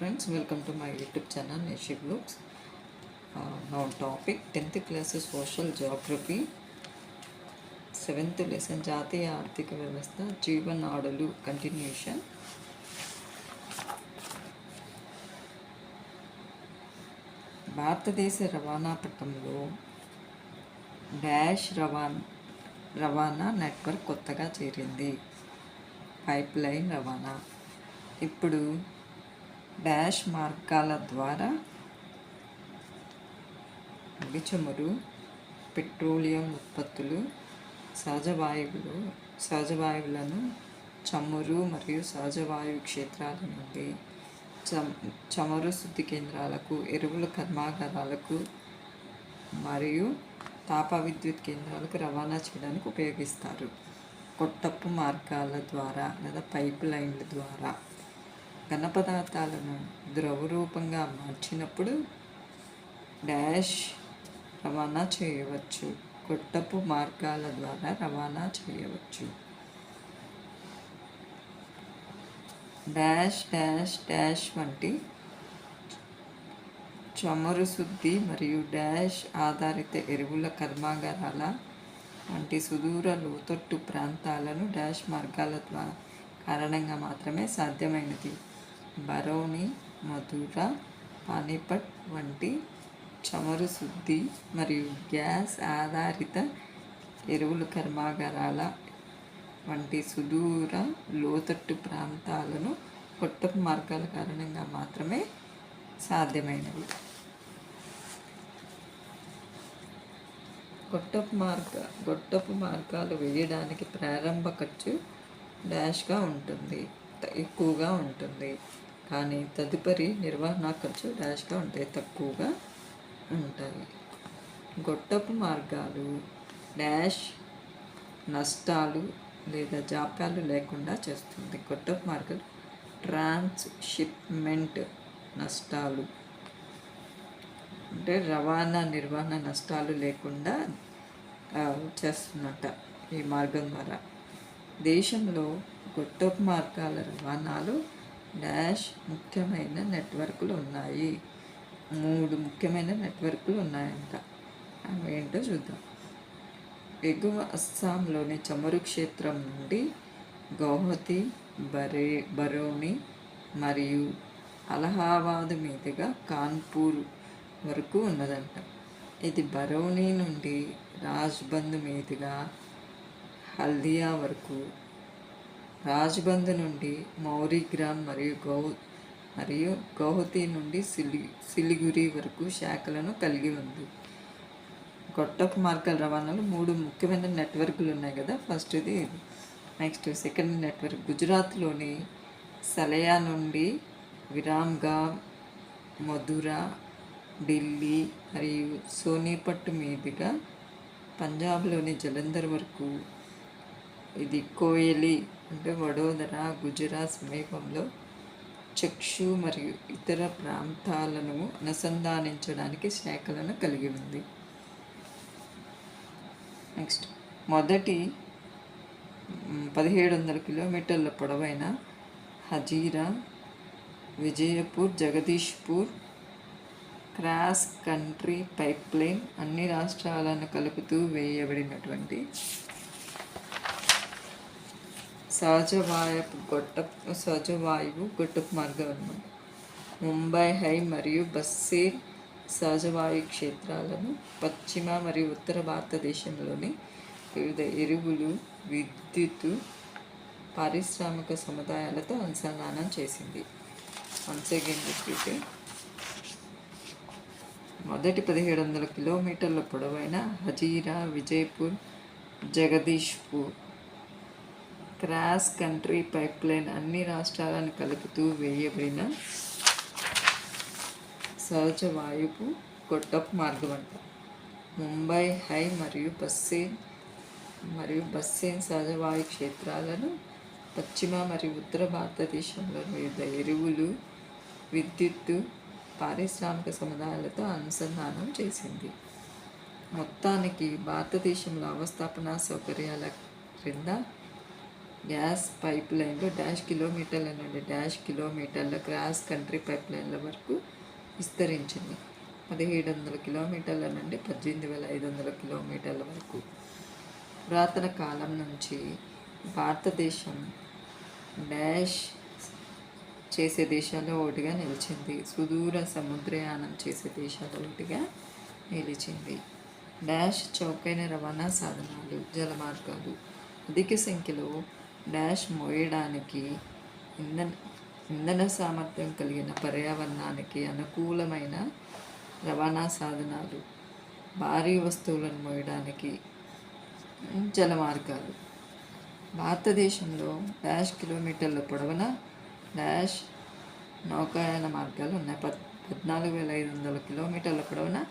Friends welcome to my YouTube channel నేషి బ్లూక్స్ నా topic tenth class social geography seventh lesson జాతీయ ఆర్థిక వ్యవస్థ జీవన్ ఆడలు కంటిన్యూషన్ భారతదేశ రవాణా పట్టంలో డాష్ రవాణా రవాణా నెట్వర్క్ కొత్తగా చేరింది. పైప్ లైన్ రవాణా. ఇప్పుడు డాష్ మార్గాల ద్వారా ముడి చమురు పెట్రోలియం ఉత్పత్తులు సహజ వాయువులు సహజ వాయువులను చమురు మరియు సహజ వాయువు క్షేత్రాల నుండి చమ్ చమురు శుద్ధి కేంద్రాలకు ఎరువుల కర్మాగారాలకు మరియు తాప విద్యుత్ కేంద్రాలకు రవాణా చేయడానికి ఉపయోగిస్తారు. కొట్టపు మార్గాల ద్వారా లేదా పైప్ లైన్ల ద్వారా ఘన పదార్థాలను ద్రవ రూపంగా మార్చినప్పుడు డాష్ రవాణా చేయవచ్చు. కొట్టపు మార్గాల ద్వారా రవాణా చేయవచ్చు. డాష్ డాష్ డాష్ వంటి చమురు శుద్ధి మరియు డాష్ ఆధారిత ఎరువుల కర్మాగారాల వంటి సుదూర లోతట్టు ప్రాంతాలను డాష్ మార్గాల ద్వారా కారణంగా మాత్రమే సాధ్యమైనది. బరౌని మధుర పానీపట్ వంటి చమురు శుద్ధి మరియు గ్యాస్ ఆధారిత ఎరువుల కర్మాగారాల వంటి సుదూర లోతట్టు ప్రాంతాలను కొత్త మార్గాల కారణంగా మాత్రమే సాధ్యమైనవి. గొట్టపు మార్గ గొట్టపు మార్గాలు వేయడానికి ప్రారంభ ఖర్చు డాష్గా ఉంటుంది ఎక్కువగా ఉంటుంది. కానీ తదుపరి నిర్వహణ ఖర్చు డాష్గా ఉంటాయి తక్కువగా ఉంటాయి. గొట్టపు మార్గాలు డాష్ నష్టాలు లేదా జాప్యాలు లేకుండా చేస్తుంది. గొట్టపు మార్గాలు ట్రాన్స్షిప్మెంట్ నష్టాలు. అంటే రవాణా నిర్వహణ నష్టాలు లేకుండా చేస్తున్నట చేస్తున్నట్ట ఈ మార్గం ద్వారా. దేశంలో గొట్టపు మార్గాల రవాణాలు డాష్ ముఖ్యమైన నెట్వర్క్లు ఉన్నాయి. మూడు ముఖ్యమైన నెట్వర్క్లు ఉన్నాయంట. అవి ఏంటో చూద్దాం. ఎగువ అస్సాంలోని చమురు క్షేత్రం నుండి గౌహతి బరే బరోని మరియు అలహాబాద్ మీదుగా కాన్పూర్ వరకు ఉన్నదంట. ఇది బరౌని నుండి రాజ్బంద్ మీదుగా హల్దియా వరకు రాజ్బంద్ నుండి మౌరిగ్రామ్ మరియు గౌ మరియు గౌహతి నుండి సిలి సిలిగురి వరకు శాఖలను కలిగి ఉంది. గొట్టపు మార్గాల రవాణాలో మూడు ముఖ్యమైన నెట్వర్క్లు ఉన్నాయి కదా. ఫస్ట్ది నెక్స్ట్ సెకండ్ నెట్వర్క్ గుజరాత్లోని సలయా నుండి విరామ్గా మధుర ఢిల్లీ మరియు సోనీపట్ మీదుగా పంజాబ్లోని జలంధర్ వరకు ఇది కోయలి అంటే వడోదర గుజరాత్ సమీపంలో చక్షు మరియు ఇతర ప్రాంతాలను అనుసంధానించడానికి శాఖలను కలిగి ఉంది. నెక్స్ట్. మొదటి పదిహేడు వందల కిలోమీటర్ల పొడవైన Hazira Vijaypur Jagdishpur cross country pipeline అన్ని రాష్ట్రాలను కలుపుతూ వేయబడినటువంటి సహజ వాయువు గొట్ట సహజ వాయువు గొట్టపు మార్గం అన్నమాట. ముంబై హై మరియు బస్సీ సహజవాయు క్షేత్రాలను పశ్చిమ మరియు ఉత్తర భారతదేశంలోని వివిధ ఎరువులు విద్యుత్తు పారిశ్రామిక సముదాయాలతో అనుసంధానం చేసింది. వన్స్ మొదటి పదిహేడు వందల కిలోమీటర్ల పొడవైన Hazira Vijaypur Jagdishpur cross country pipeline అన్ని రాష్ట్రాలను కలుపుతూ వేయబడిన సహజ వాయువు గొట్టపు మార్గం అంట. ముంబై హై మరియు బస్సేన్ మరియు బస్సేన్ సహజ వాయు క్షేత్రాలను పశ్చిమ మరియు ఉత్తర భారతదేశంలో వివిధ ఎరువులు విద్యుత్తు పారిశ్రామిక సముదాయాలతో అనుసంధానం చేసింది. మొత్తానికి భారతదేశంలో అవస్థాపన సౌకర్యాల క్రింద గ్యాస్ పైప్ లైన్లు డాష్ కిలోమీటర్ల నుండి డాష్ కిలోమీటర్ల క్రాస్ కంట్రీ పైప్ లైన్ల వరకు విస్తరించింది. పదిహేడు వందల కిలోమీటర్ల నుండి పద్దెనిమిది వేల ఐదు వందల కిలోమీటర్ల వరకు. పురాతన కాలం నుంచి భారతదేశం డాష్ చేసే దేశాల్లో ఒకటిగా నిలిచింది. సుదూర సముద్రయానం చేసే దేశాల్లో ఒకటిగా నిలిచింది. డాష్ చౌకైన రవాణా సాధనాలు జలమార్గాలు అధిక సంఖ్యలో డాష్ మోయడానికి ఇంధన ఇంధన సామర్థ్యం కలిగిన పర్యావరణానికి అనుకూలమైన రవాణా సాధనాలు భారీ వస్తువులను మోయడానికి జల మార్గాలు భారతదేశంలో డాష్ కిలోమీటర్ల పొడవున డాష్ నౌకాయాన మార్గాలు ఉన్నాయి. పద్ పద్నాలుగు వేల ఐదు వందల కిలోమీటర్ల పొడవున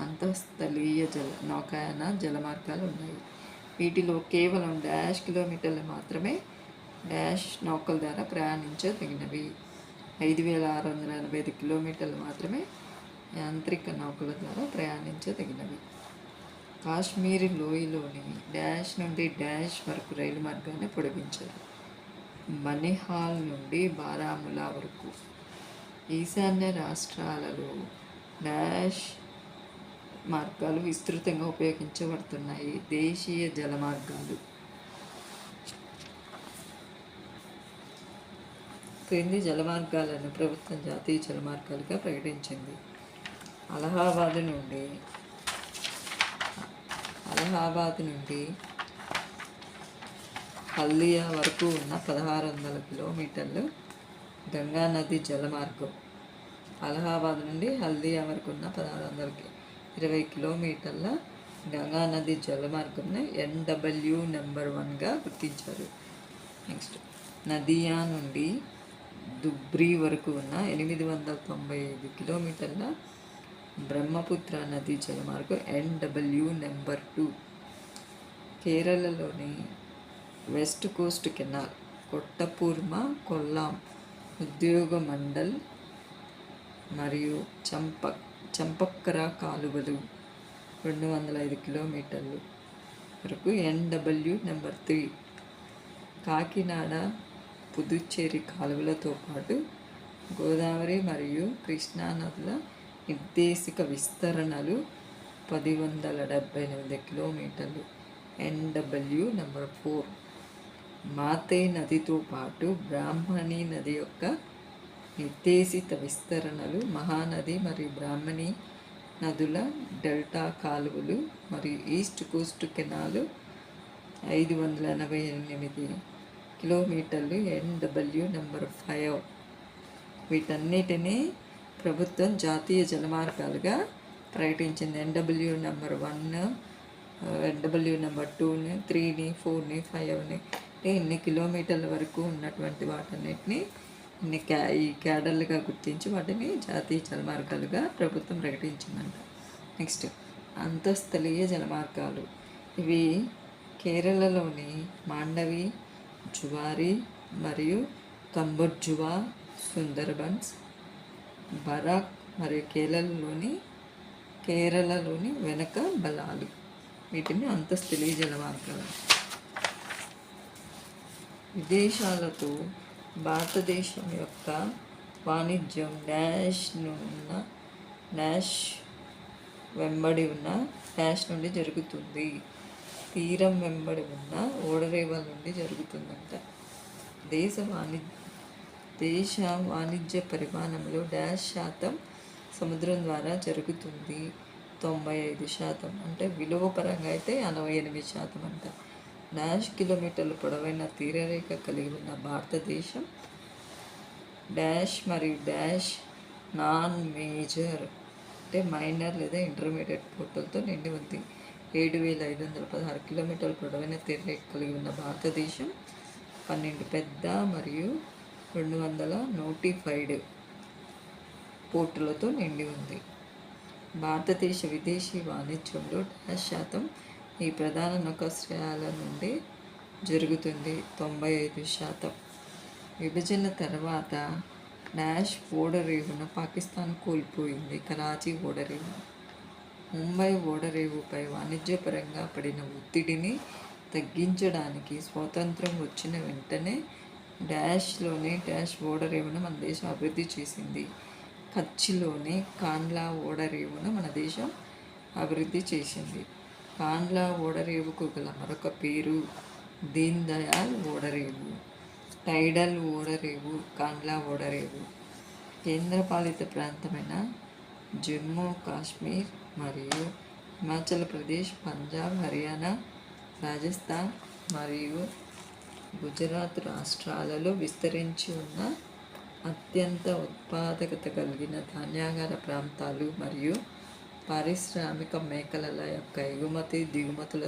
అంతఃస్థలీయ జల నౌకాయాన జలమార్గాలు ఉన్నాయి. వీటిలో కేవలం డాష్ కిలోమీటర్లు మాత్రమే డాష్ నౌకల ద్వారా ప్రయాణించదగినవి. ఐదు వేల ఆరు వందల ఎనభై ఐదు కిలోమీటర్లు మాత్రమే యాంత్రిక నౌకల ద్వారా ప్రయాణించదగినవి. కాశ్మీర్ లోయలోని డాష్ నుండి డాష్ వరకు రైలు మార్గాన్ని పొడిగించారు. మణిహాల్ నుండి బారాములా వరకు ఈశాన్య రాష్ట్రాలలో డాష్ మార్గాలు విస్తృతంగా ఉపయోగించబడుతున్నాయి. దేశీయ జల మార్గాలు. క్రింది జలమార్గాలను ప్రభుత్వం జాతీయ జలమార్గాలుగా ప్రకటించింది. అలహాబాద్ నుండి అలహాబాద్ నుండి హల్దియా వరకు ఉన్న పదహారు వందల కిలోమీటర్లు గంగా నది జలమార్గం అలహాబాద్ నుండి హల్దియా వరకు ఉన్న పదహారు వందల ఇరవై కిలోమీటర్ల గంగా నది ఎన్డబ్ల్యూ నెంబర్ వన్గా గుర్తించారు. నెక్స్ట్ నదియా నుండి దుబ్రి వరకు ఉన్న ఎనిమిది వందల తొంభై ఐదు కిలోమీటర్ల బ్రహ్మపుత్ర నది జలమార్గం ఎన్డబ్ల్యూ నెంబర్ టూ కేరళలోని వెస్ట్ కోస్ట్ కెనాల్ కొట్టపూర్మ కొల్లాం ఉద్యోగ మండల్ మరియు చంపక్ చంపక్కర కాలువలు రెండు వందల ఐదు కిలోమీటర్లు వరకు NW number three. Kakinada Puducherry కాలువలతో పాటు గోదావరి మరియు కృష్ణా నదుల నిర్దేశిక విస్తరణలు పది వందల డెబ్బై ఎనిమిది కిలోమీటర్లు ఎన్డబ్ల్యూ నెంబర్ ఫోర్. మాతే నదితో పాటు బ్రాహ్మణి నది యొక్క నిర్దేశిత విస్తరణలు మహానది మరియు బ్రాహ్మణి నదుల డెల్టా కాలువలు మరియు ఈస్ట్ కోస్ట్ కెనాలు ఐదు వందల ఎనభై ఎనిమిది కిలోమీటర్లు ఎన్డబ్ల్యూ నెంబర్ ఫైవ్. వీటన్నిటినీ ప్రభుత్వం జాతీయ జలమార్గాలుగా ప్రకటించింది. NW number one NW number టూని త్రీని ఫోర్ని ఫైవ్ని ఇన్ని కిలోమీటర్ల వరకు ఉన్నటువంటి వాటన్నిటిని క్యా ఈ క్యాడర్లుగా గుర్తించి వాటిని జాతీయ జలమార్గాలుగా ప్రభుత్వం ప్రకటించిందంట. నెక్స్ట్ అంతఃస్థలీయ జలమార్గాలు. ఇవి కేరళలోని మాండవి జువారి మరియు కంబోడ్జువా సుందర్బన్స్ బరాక్ మరియు కేరళలోని కేరళలోని వెనక బలాలు. వీటిని అంతస్థలీయ జలమార్గాలు. విదేశాలతో భారతదేశం యొక్క వాణిజ్యం డాష్ ఉన్న డాష్ వెంబడి ఉన్న డాష్ నుండి జరుగుతుంది. తీరం వెంబడి ఉన్న ఓడరేవల నుండి జరుగుతుందంట. దేశ వాణిజ్య దేశ వాణిజ్య పరిమాణంలో డాష్ శాతం సముద్రం ద్వారా జరుగుతుంది. తొంభై ఐదు శాతం అంటే విలువ పరంగా అయితే ఎనభై ఎనిమిది శాతం అంట. డాష్ కిలోమీటర్ల పొడవైన తీరరేఖ కలిగి ఉన్న భారతదేశం. డాష్ మరియు డాష్ నాన్ మేజర్ అంటే మైనర్ లేదా ఇంటర్మీడియట్ పోర్టల్తో నిండి ఉంది. ఏడు వేల ఐదు వందల పదహారు కిలోమీటర్ల పొడవైన తీరరేఖ కలిగి ఉన్న భారతదేశం పన్నెండు పెద్ద మరియు రెండు వందల నోటిఫైడ్ పోర్టులతో నిండి ఉంది. భారతదేశ విదేశీ వాణిజ్యంలో డాష్ శాతం ఈ ప్రధాన నౌకాశ్రయాల నుండి జరుగుతుంది తొంభై ఐదు శాతం. విభజన తర్వాత డాష్ ఓడరేవును పాకిస్తాన్ కోల్పోయింది. కరాచీ ఓడరేవు ముంబై ఓడరేవుపై వాణిజ్యపరంగా పడిన ఒత్తిడిని తగ్గించడానికి స్వాతంత్రం వచ్చిన వెంటనే డాష్లోని డాష్ ఓడరేవును మన దేశం అభివృద్ధి చేసింది. కచ్లోని కాన్లా ఓడరేవును మన దేశం అభివృద్ధి చేసింది. కాండ్లా ఓడరేవుకు గల మరొక పేరు దీన్ దయాల్ ఓడరేవు టైడల్ ఓడరేవు కాండ్లా ఓడరేవు. కేంద్రపాలిత ప్రాంతమైన జమ్మూ కాశ్మీర్ మరియు హిమాచల్ ప్రదేశ్ పంజాబ్ హర్యానా రాజస్థాన్ మరియు గుజరాత్ రాష్ట్రాలలో విస్తరించి ఉన్న అత్యంత ఉత్పాదకత కలిగిన ధాన్యాగార ప్రాంతాలు మరియు పారిశ్రామిక మేకల యొక్క ఎగుమతి దిగుమతుల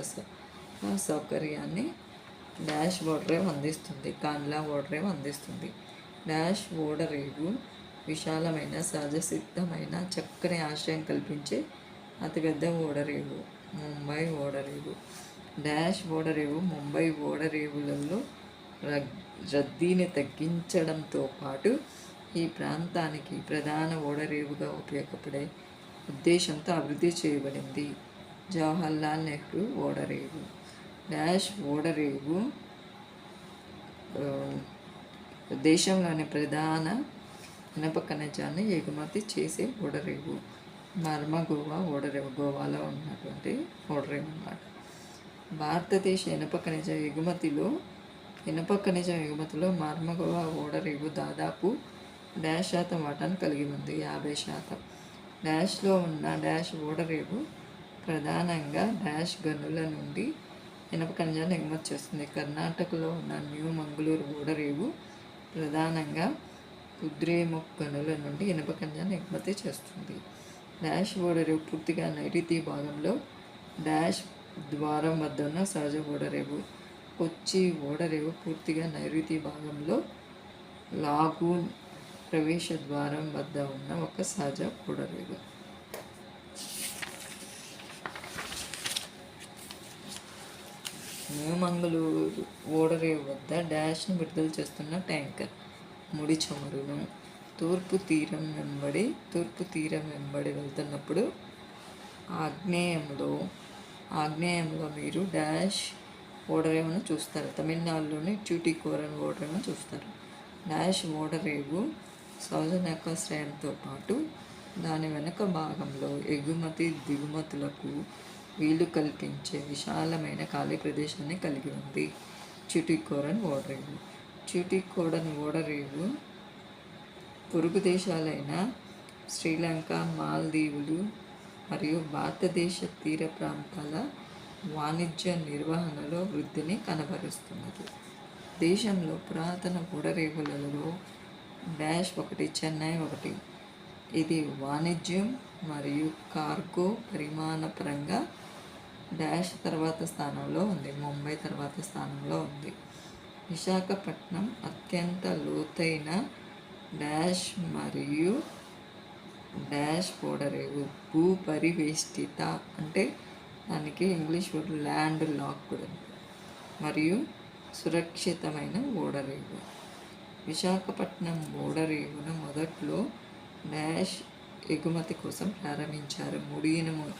సౌకర్యాన్ని డాష్ ఓడరేవ్ అందిస్తుంది కాన్లా ఓడరేవ్ అందిస్తుంది. డాష్ ఓడరేవు విశాలమైన సహజసిద్ధమైన చక్కని ఆశ్రయం కల్పించే అతిపెద్ద ఓడరేవు ముంబై ఓడరేవు డాష్ ఓడరేవు ముంబై ఓడరేవులలో రద్దీని తగ్గించడంతో పాటు ఈ ప్రాంతానికి ప్రధాన ఓడరేవుగా ఉపయోగపడే ఉద్దేశంతో అభివృద్ధి చేయబడింది. జవహర్లాల్ నెహ్రూ ఓడరేవు. డాష్ ఓడరేవు దేశంలోని ప్రధాన ఇనప ఖనిజాన్ని ఎగుమతి చేసే ఓడరేవు. మర్మగోవా ఓడరేవు గోవాలో ఉన్నటువంటి ఓడరేవు అన్నమాట. భారతదేశ ఇనప ఖనిజ ఎగుమతిలో ఇనప ఖనిజ ఎగుమతిలో మర్మగోవా ఓడరేవు దాదాపు డాష్ శాతం వాటాను కలిగి ఉంది. యాభై శాతం. డాష్లో ఉన్న డాష్ ఓడరేవు ప్రధానంగా డాష్ గనుల నుండి ఇనప ఖనిజాన్ని ఎగుమతి చేస్తుంది కర్ణాటకలో ఉన్న న్యూ మంగళూరు ఓడరేవు ప్రధానంగా కుద్రేముఖ్ గనుల నుండి ఇనుప ఖనిజాన్ని ఎగుమతి చేస్తుంది. డాష్ ఓడరేవు పూర్తిగా నైరుతి భాగంలో డాష్ ద్వారం వద్ద ఉన్న సహజ ఓడరేవు. కొచ్చి ఓడరేవు పూర్తిగా నైరుతి భాగంలో లాగూన్ ప్రవేశ ద్వారం వద్ద ఉన్న ఒక సహజ ఓడరేవు న్యూమంగళూరు ఓడరేవు వద్ద డాష్ను విడుదల చేస్తున్న ట్యాంకర్. ముడి చమురును తూర్పు తీరం వెంబడి తూర్పు తీరం వెంబడి వెళ్తున్నప్పుడు ఆగ్నేయంలో ఆగ్నేయంలో మీరు డాష్ ఓడరేవును చూస్తారు. తమిళనాడులోని చూటికోరన్ ఓడరేవును చూస్తారు. డాష్ ఓడరేవు సౌజన్యకాశ్రయంతో పాటు దాని వెనుక భాగంలో ఎగుమతి దిగుమతులకు వీలు కల్పించే విశాలమైన ఖాళీ ప్రదేశాన్ని కలిగి ఉంది. చుటికోరన్ ఓడరేవు. చుటికోడన్ ఓడరేవు పొరుగు దేశాలైన శ్రీలంక మాల్దీవులు మరియు భారతదేశ తీర ప్రాంతాల వాణిజ్య నిర్వహణలో వృద్ధిని కనబరుస్తున్నది. దేశంలో పురాతన ఓడరేవులలో డాష్ ఒకటి చెన్నై ఒకటి. ఇది వాణిజ్యం మరియు కార్గో పరిమాణపరంగా డ్యాష్ డాష్ తర్వాత స్థానంలో ఉంది. ముంబై తర్వాత స్థానంలో ఉంది. విశాఖపట్నం అత్యంత లోతైన డాష్ మరియు డాష్ ఓడరేవు భూ పరివేష్టిత అంటే దానికి ఇంగ్లీష్ వర్డ్ ల్యాండ్ లాక్ కూడా ఉంది. మరియు సురక్షితమైన ఓడరేవు విశాఖపట్నం ఓడరేవును మొదట్లో మ్యాష్ ఎగుమతి కోసం ప్రారంభించారు. ముడియనము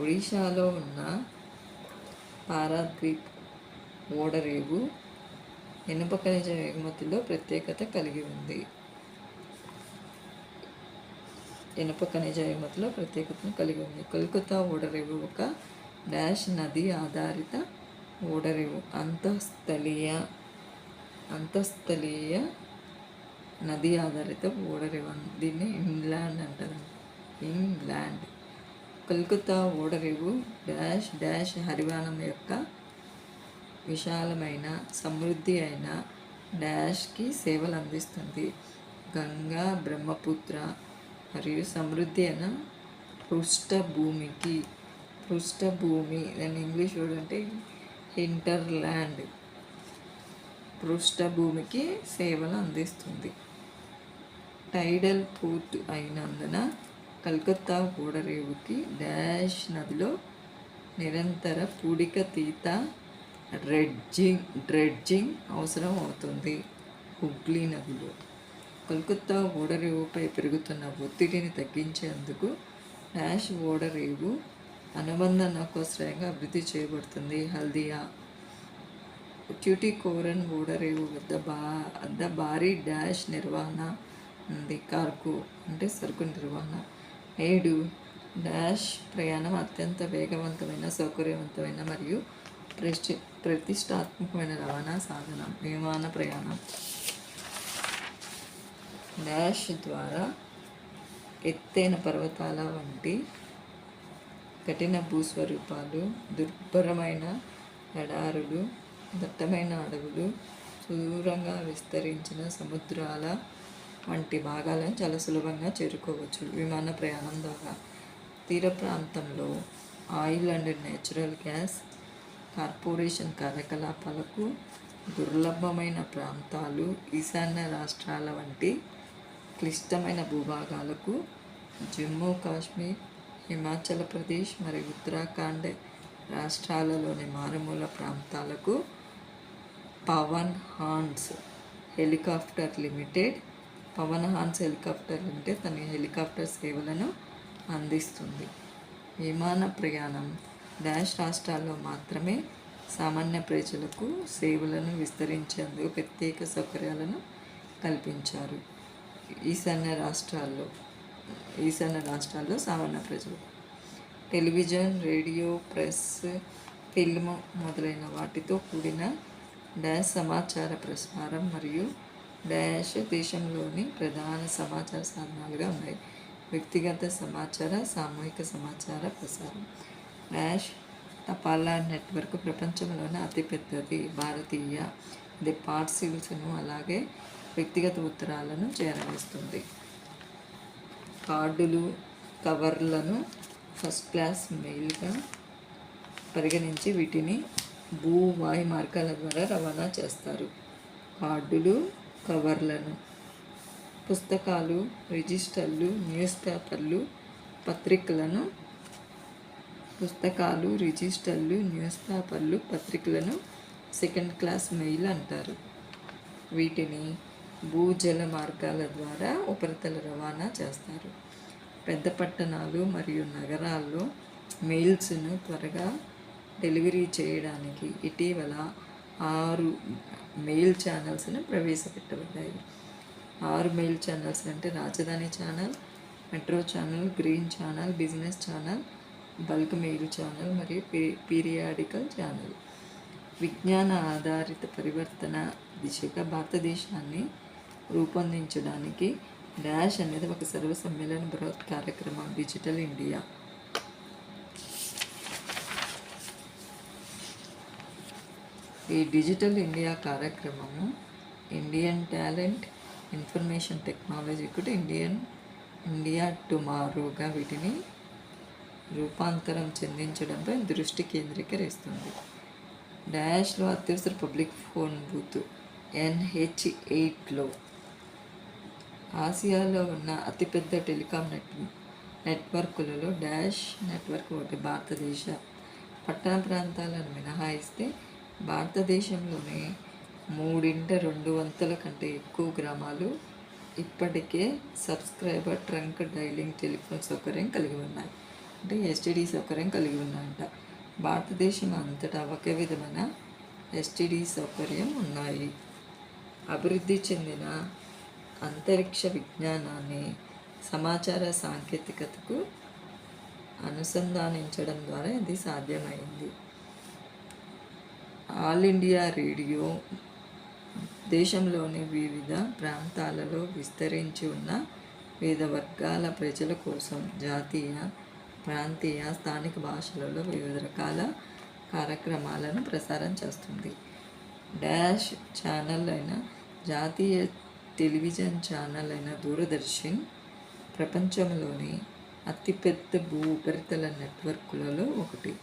ఒడిశాలో ఉన్న పారాద్వీప్ ఓడరేవు ఇనుప ఖనిజ ఎగుమతిలో ప్రత్యేకత కలిగి ఉంది. ఇనుప ఖనిజ ఎగుమతిలో ప్రత్యేకతను కలిగి ఉంది. కోల్కతా ఓడరేవు ఒక డాష్ నది ఆధారిత ఓడరేవు అంతఃస్థలీయ అంతస్థలీయ నది ఆధారిత ఓడరేవు దీన్ని ఇంగ్లాండ్ అంటారు. ఇంగ్లాండ్. కోల్కతా ఓడరేవు డాష్ డాష్ హరివానం యొక్క విశాలమైన సమృద్ధి అయిన డాష్కి సేవలు అందిస్తుంది. గంగా బ్రహ్మపుత్ర మరియు సమృద్ధి అయిన పృష్ఠభూమికి పృష్ఠభూమి దాని ఇంగ్లీష్ వర్డ్ అంటే ఇంటర్లాండ్. పృష్ఠభూమికి సేవలు అందిస్తుంది. టైడల్ పోర్ట్ అయినందున కలకత్తా ఓడరేవుకి డాష్ నదిలో నిరంతర పూడిక తీత డ్రెడ్జింగ్ డ్రెడ్జింగ్ అవసరం అవుతుంది. హుగ్లీ నదిలో కల్కత్తా ఓడరేవుపై పెరుగుతున్న ఒత్తిడిని తగ్గించేందుకు డాష్ ఓడరేవు అనుబంధ నౌకాశ్రయంగా అభివృద్ధి చేయబడుతుంది. హల్దియా ట్యూటికోరన్ ఓడరేవు వద్ద బా వద్ద భారీ డాష్ నిర్వహణ ఉంది. కార్కు అంటే సరుకు నిర్వహణ. ఏడు డాష్ ప్రయాణం అత్యంత వేగవంతమైన సౌకర్యవంతమైన మరియు ప్రతి ప్రతిష్టాత్మకమైన రవాణా సాధనం విమాన ప్రయాణం. డాష్ ద్వారా ఎత్తైన పర్వతాల వంటి కఠిన భూస్వరూపాలు దుర్భరమైన ఎడారులు దట్టమైన అడవులు సుదూరంగా విస్తరించిన సముద్రాల వంటి భాగాలను చాలా సులభంగా చేరుకోవచ్చు. విమాన ప్రయాణం ద్వారా తీర ప్రాంతంలో oil and natural gas corporation కార్యకలాపాలకు దుర్లభమైన ప్రాంతాలు ఈశాన్య రాష్ట్రాల వంటి క్లిష్టమైన భూభాగాలకు జమ్మూ కాశ్మీర్ హిమాచల్ ప్రదేశ్ మరియు ఉత్తరాఖండ్ రాష్ట్రాలలోని మారుమూల ప్రాంతాలకు Pawan Hans helicopter limited. Pawan Hans helicopter limited తన హెలికాప్టర్ సేవలను అందిస్తుంది. విమాన ప్రయాణం డాష్ రాష్ట్రాల్లో మాత్రమే సామాన్య ప్రజలకు సేవలను విస్తరించేందుకు ప్రత్యేక సౌకర్యాలను కల్పించారు. ఈశాన్య రాష్ట్రాల్లో ఈశాన్య రాష్ట్రాల్లో సామాన్య ప్రజలు. టెలివిజన్ రేడియో ప్రెస్ ఫిల్మ్ మొదలైన వాటితో కూడిన డాష్ సమాచార ప్రసారం మరియు డాష్ దేశంలోని ప్రధాన సమాచార సాధనాలుగా ఉన్నాయి. వ్యక్తిగత సమాచార సామూహిక సమాచార ప్రసారం. డాష్ తపాలా నెట్వర్క్ ప్రపంచంలోనే అతిపెద్దది. భారతీయ ఇది పార్సిల్స్ను అలాగే వ్యక్తిగత ఉత్తరాలను చేరవేస్తుంది. కార్డులు కవర్లను ఫస్ట్ క్లాస్ మెయిల్గా పరిగణించి వీటిని భూ వాయు మార్గాల ద్వారా రవాణా చేస్తారు. కార్డులు కవర్లను పుస్తకాలు రిజిస్టర్లు న్యూస్ పేపర్లు పత్రికలను పుస్తకాలు రిజిస్టర్లు న్యూస్ పేపర్లు పత్రికలను సెకండ్ క్లాస్ మెయిల్ అంటారు. వీటిని భూజల మార్గాల ద్వారా ఉపరితల రవాణా చేస్తారు. పెద్ద పట్టణాలు మరియు నగరాల్లో మెయిల్స్ను త్వరగా డెలివరీ చేయడానికి ఇటీవల ఆరు మెయిల్ ఛానల్స్ను ప్రవేశపెట్టబడ్డాయి. ఆరు మెయిల్ ఛానల్స్ అంటే Rajdhani channel metro channel green channel business channel bulk mail channel మరియు పీ- పీరియాడికల్ ఛానల్. విజ్ఞాన ఆధారిత పరివర్తన దిశగా భారతదేశాన్ని రూపొందించడానికి డాష్ అనేది ఒక సర్వ సమ్మేళన బృహత్ కార్యక్రమం డిజిటల్ ఇండియా. ఈ డిజిటల్ ఇండియా కార్యక్రమము ఇండియన్ టాలెంట్ ఇన్ఫర్మేషన్ టెక్నాలజీ కూడా ఇండియన్ ఇండియా టుమారోగా వీటిని రూపాంతరం చెందించడంపై దృష్టి కేంద్రీకరిస్తుంది. డాష్లో అత్యవసర పబ్లిక్ ఫోన్ బూత్ ఎన్హెచ్ ఎయిట్లో ఆసియాలో ఉన్న అతిపెద్ద టెలికాం నెట్ నెట్వర్కులలో డాష్ నెట్వర్క్ ఒకటి భారతదేశ పట్టణ ప్రాంతాలను మినహాయిస్తే భారతదేశంలోని మూడింట రెండు వంతుల కంటే ఎక్కువ గ్రామాలు ఇప్పటికే సబ్స్క్రైబర్ ట్రంక్ డైలింగ్ టెలిఫోన్ సౌకర్యం కలిగి ఉన్నాయి. అంటే ఎస్టీడీ సౌకర్యం కలిగి ఉన్నాయంట. భారతదేశం అంతటా ఒకే విధమైన ఎస్టీడీ సౌకర్యం ఉన్నాయి. అభివృద్ధి చెందిన అంతరిక్ష విజ్ఞానాన్ని సమాచార సాంకేతికతకు అనుసంధానించడం ద్వారా ఇది సాధ్యమైంది. ఆల్ ఇండియా రేడియో దేశంలోని వివిధ ప్రాంతాలలో విస్తరించి ఉన్న వివిధ వర్గాల ప్రజల కోసం జాతీయ ప్రాంతీయ స్థానిక భాషలలో వివిధ రకాల కార్యక్రమాలను ప్రసారం చేస్తుంది. డాష్ ఛానల్ అయిన జాతీయ టెలివిజన్ ఛానల్ అయిన దూరదర్శన్ ప్రపంచంలోని అతిపెద్ద భూ ఉపరితల నెట్వర్క్లలో ఒకటి.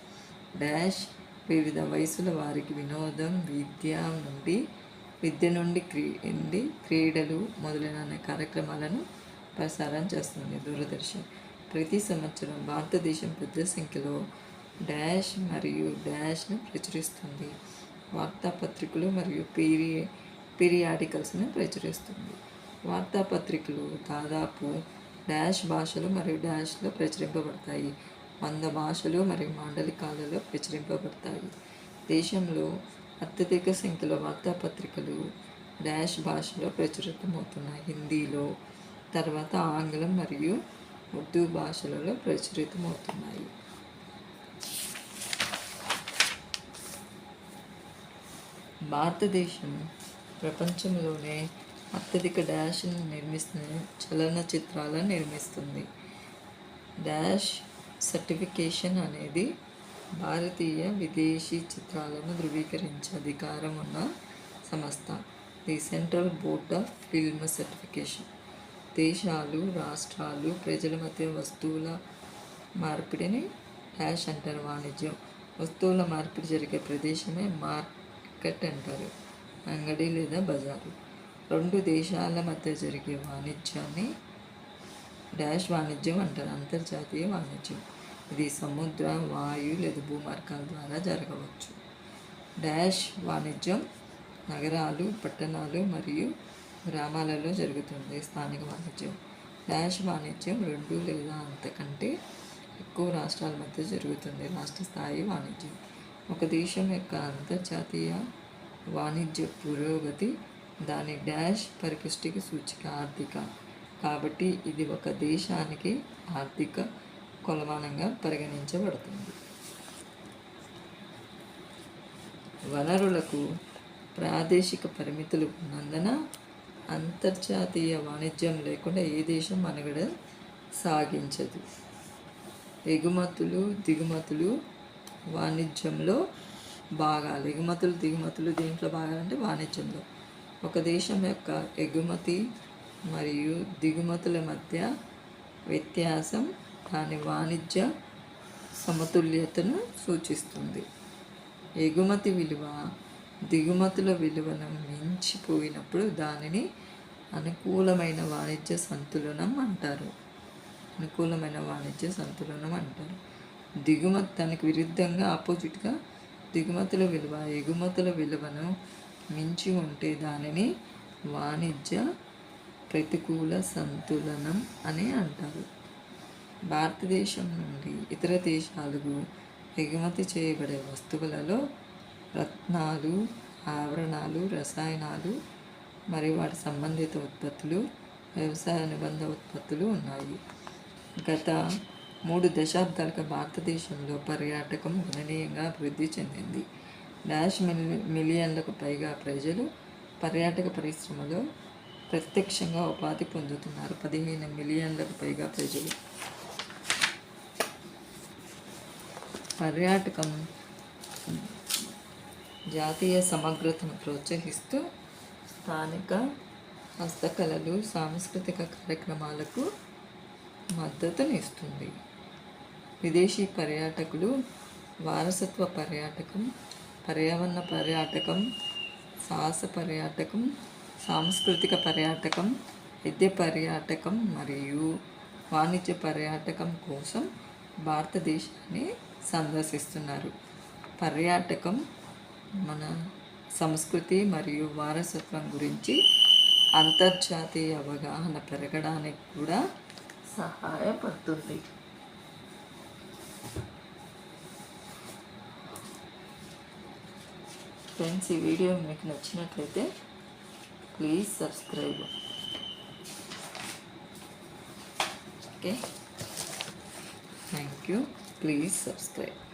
డాష్ వివిధ వయసుల వారికి వినోదం విద్య నుండి విద్య నుండి క్రీ నుండి క్రీడలు మొదలైన కార్యక్రమాలను ప్రసారం చేస్తుంది. దూరదర్శన్ ప్రతి సంవత్సరం భారతదేశం పెద్ద సంఖ్యలో డాష్ మరియు డాష్ను ప్రచురిస్తుంది. వార్తాపత్రికలు మరియు పీరి పీరియాడికల్స్ను ప్రచురిస్తుంది. వార్తాపత్రికలు దాదాపు డాష్ భాషలు మరియు డాష్లో ప్రచురింపబడతాయి. వంద భాషలు మరియు మాండలికాలలో ప్రచురింపబడతాయి. దేశంలో అత్యధిక సంఖ్యలో వార్తాపత్రికలు డాష్ భాషలో ప్రచురితమవుతున్నాయి. హిందీలో తర్వాత ఆంగ్లం మరియు ఉర్దూ భాషలలో ప్రచురితమవుతున్నాయి. భారతదేశం ప్రపంచంలోనే అత్యధిక డాష్ను నిర్మిస్తున్న చలనచిత్రాలను నిర్మిస్తుంది. డాష్ సర్టిఫికేషన్ అనేది భారతీయ విదేశీ చిత్రాలను ధృవీకరించే అధికారం ఉన్న సంస్థ. The central board of film certification. దేశాలు రాష్ట్రాలు ప్రజల మధ్య వస్తువుల మార్పిడిని డాష్ అంటారు వాణిజ్యం. వస్తువుల మార్పిడి జరిగే ప్రదేశమే మార్కెట్ అంటారు. అంగడి లేదా బజారు. రెండు దేశాల మధ్య జరిగే వాణిజ్యాన్ని డాష్ వాణిజ్యం అంటారు. అంతర్జాతీయ వాణిజ్యం. ఇది సముద్ర వాయు లేదా భూమార్గాల ద్వారా జరగవచ్చు. డాష్ వాణిజ్యం నగరాలు పట్టణాలు మరియు గ్రామాలలో జరుగుతుంది. స్థానిక వాణిజ్యం. డాష్ వాణిజ్యం రెండు లేదా అంతకంటే ఎక్కువ రాష్ట్రాల మధ్య జరుగుతుంది. రాష్ట్ర స్థాయి వాణిజ్యం. ఒక దేశం యొక్క అంతర్జాతీయ వాణిజ్య పురోగతి దాని డాష్ పరిపుష్టికి సూచిక ఆర్థిక కాబట్టి ఇది ఒక దేశానికి ఆర్థిక కొలమానంగా పరిగణించబడుతుంది. వనరులకు ప్రాదేశిక పరిమితులు ఉన్నందున అంతర్జాతీయ వాణిజ్యం లేకుండా ఏ దేశం మనుగడ సాగించదు. ఎగుమతులు దిగుమతులు వాణిజ్యంలో భాగాలు. ఎగుమతులు దిగుమతులు దీంట్లో భాగాలంటే వాణిజ్యంలో. ఒక దేశం యొక్క ఎగుమతి మరియు దిగుమతుల మధ్య వ్యత్యాసం దాని వాణిజ్య సమతుల్యతను సూచిస్తుంది. ఎగుమతి విలువ దిగుమతుల విలువను మించిపోయినప్పుడు దానిని అనుకూలమైన వాణిజ్య సంతులనం అంటారు. అనుకూలమైన వాణిజ్య సంతులనం అంటారు. దిగుమతి దానికి విరుద్ధంగా ఆపోజిట్గా దిగుమతుల విలువ ఎగుమతుల విలువను మించి ఉంటే దానిని వాణిజ్య ప్రతికూల సంతులనం అని అంటారు. భారతదేశం నుండి ఇతర దేశాలకు ఎగుమతి చేయబడే వస్తువులలో రత్నాలు ఆవరణాలు రసాయనాలు మరియు వాటి సంబంధిత ఉత్పత్తులు వ్యవసాయ అనుబంధ ఉత్పత్తులు ఉన్నాయి. గత మూడు దశాబ్దాలుగా భారతదేశంలో పర్యాటకం గణనీయంగా అభివృద్ధి చెందింది. డాష్ మిలి మిలియన్లకు పైగా ప్రజలు పర్యాటక పరిశ్రమలో ప్రత్యక్షంగా ఉపాధి పొందుతున్నారు. పదిహేను మిలియన్లకు పైగా ప్రజలు. పర్యాటకం జాతీయ సమగ్రతను ప్రోత్సహిస్తూ స్థానిక హస్తకళలు సాంస్కృతిక కార్యక్రమాలకు మద్దతునిస్తుంది. విదేశీ పర్యాటకులు వారసత్వ పర్యాటకం పర్యావరణ పర్యాటకం సాహస పర్యాటకం సాంస్కృతిక పర్యాటకం విద్య పర్యాటకం మరియు వాణిజ్య పర్యాటకం కోసం భారతదేశాన్ని సందర్శిస్తున్నారు. పర్యాటకం మన సంస్కృతి మరియు వారసత్వం గురించి అంతర్జాతీయ అవగాహన పెరగడానికి కూడా సహాయపడుతుంది. ఫ్రెండ్స్ ఈ వీడియో మీకు నచ్చినట్లయితే please subscribe. Okay. Thank you. Please subscribe.